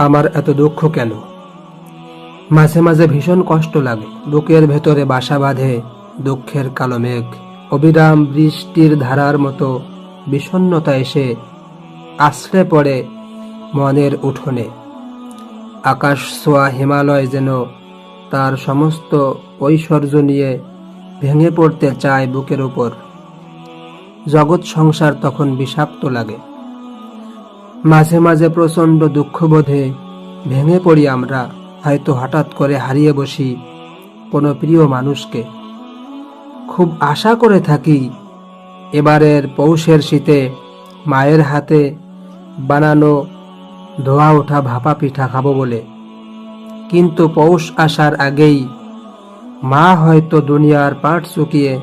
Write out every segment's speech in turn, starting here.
আমার এত দুঃখ কেন? মাঝে মাঝে ভীষণ কষ্ট লাগে। বুকের ভেতরে বাসা বাঁধে দুঃখের কালো মেঘ। অবিরাম বৃষ্টির ধারার মতো বিষণ্ণতা এসে আশ্রে পড়ে মনের উঠোনে। আকাশ ছোঁয়া হিমালয় যেন তার সমস্ত ঐশ্বর্য নিয়ে ভেঙে পড়তে চায় বুকের উপর। জগৎ সংসার তখন বিষাক্ত লাগে। মাঝে মাঝে প্রচণ্ড দুঃখবোধে ভেঙে পড়ি আমরা, হয়তো হঠাৎ করে হারিয়ে বসি কোনো প্রিয় মানুষকে। খুব আশা করে থাকি এবারের পৌষের শীতে মায়ের হাতে বানানো ধোয়া ওঠা ভাপা পিঠা খাব বলে। কিন্তু পৌষ আসার আগেই মা হয়তো দুনিয়ার পাট চুকিয়ে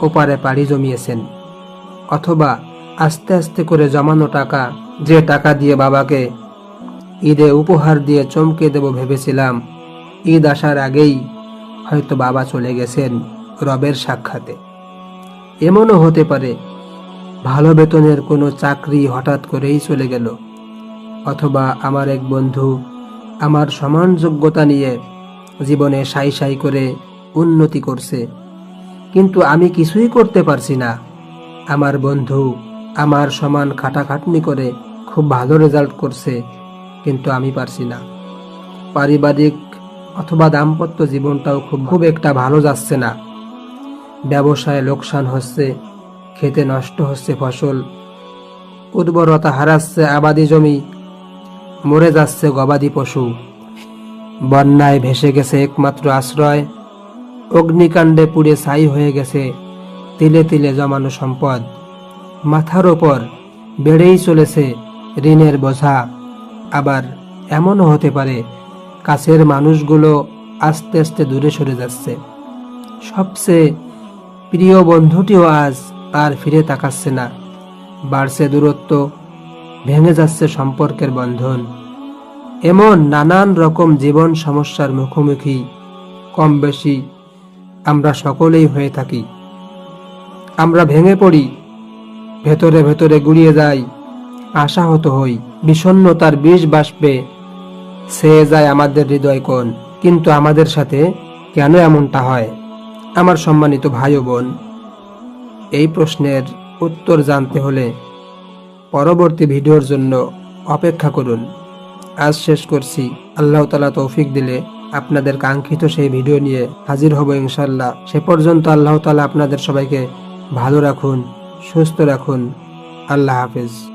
ওপারে পাড়ি জমিয়েছেন, অথবা আস্তে আস্তে করে জমানো টাকা, যে টাকা দিয়ে বাবাকে ঈদে উপহার দিয়ে চমকে দেব ভেবেছিলাম, ঈদ আসার আগেই হয়তো বাবা চলে গেছেন রবের সাক্ষাতে। এমনও হতে পারে, ভালো বেতনের কোনো চাকরি হঠাৎ করেই চলে গেল, অথবা আমার এক বন্ধু আমার সমান যোগ্যতা নিয়ে জীবনে সাই সাই করে উন্নতি করছে, কিন্তু আমি কিছুই করতে পারছি না। আমার বন্ধু আমার সমান খাটাখাটনি করে খুব ভালো রেজাল্ট করছে, কিন্তু আমি পারছি না। পারিবারিক অথবা দাম্পত্য জীবনটাও খুব খুব একটা ভালো যাচ্ছে না। ব্যবসায় লোকসান হচ্ছে, খেতে নষ্ট হচ্ছে ফসল, উর্বরতা হারাচ্ছে আবাদি জমি, মরে যাচ্ছে গবাদি পশু। বন্যায় ভেসে গেছে একমাত্র আশ্রয়, অগ্নিকাণ্ডে পুড়ে ছাই হয়ে গেছে, তিলে তিলে জমানো সম্পদ। মাথার ওপর বেড়েই চলেছে ঋণের বোঝা। আবার এমনও হতে পারে, কাছের মানুষগুলো আস্তে আস্তে দূরে সরে যাচ্ছে। সবচেয়ে প্রিয় বন্ধুটিও আজ আর ফিরে তাকাচ্ছে না। বাড়ছে দূরত্ব, ভেঙে যাচ্ছে সম্পর্কের বন্ধন। এমন নানান রকম জীবন সমস্যার মুখোমুখি কম বেশি আমরা সকলেই হয়ে থাকি। আমরা ভেঙে পড়ি ভেতরে ভেতরে গুড়িয়ে যাই আশাহত হই বিষণ্ণতার বিষ বাষ্পে। ছেয়ে যায় আমাদের হৃদয় কোণ, কিন্তু আমাদের সাথে কেন এমনটা হয়? আমার সম্মানিত ভাই বোন, এই প্রশ্নের উত্তর জানতে হলে পরবর্তী ভিডিওর জন্য অপেক্ষা করুন। আজ শেষ করছি। আল্লাহ তালা তৌফিক দিলে আপনাদের কাঙ্ক্ষিত সেই ভিডিও নিয়ে হাজির হব ইনশাল্লাহ সে পর্যন্ত আল্লাহ তালা আপনাদের সবাইকে ভালো রাখুন। সুস্থ রাখুন। আল্লাহ হাফেজ।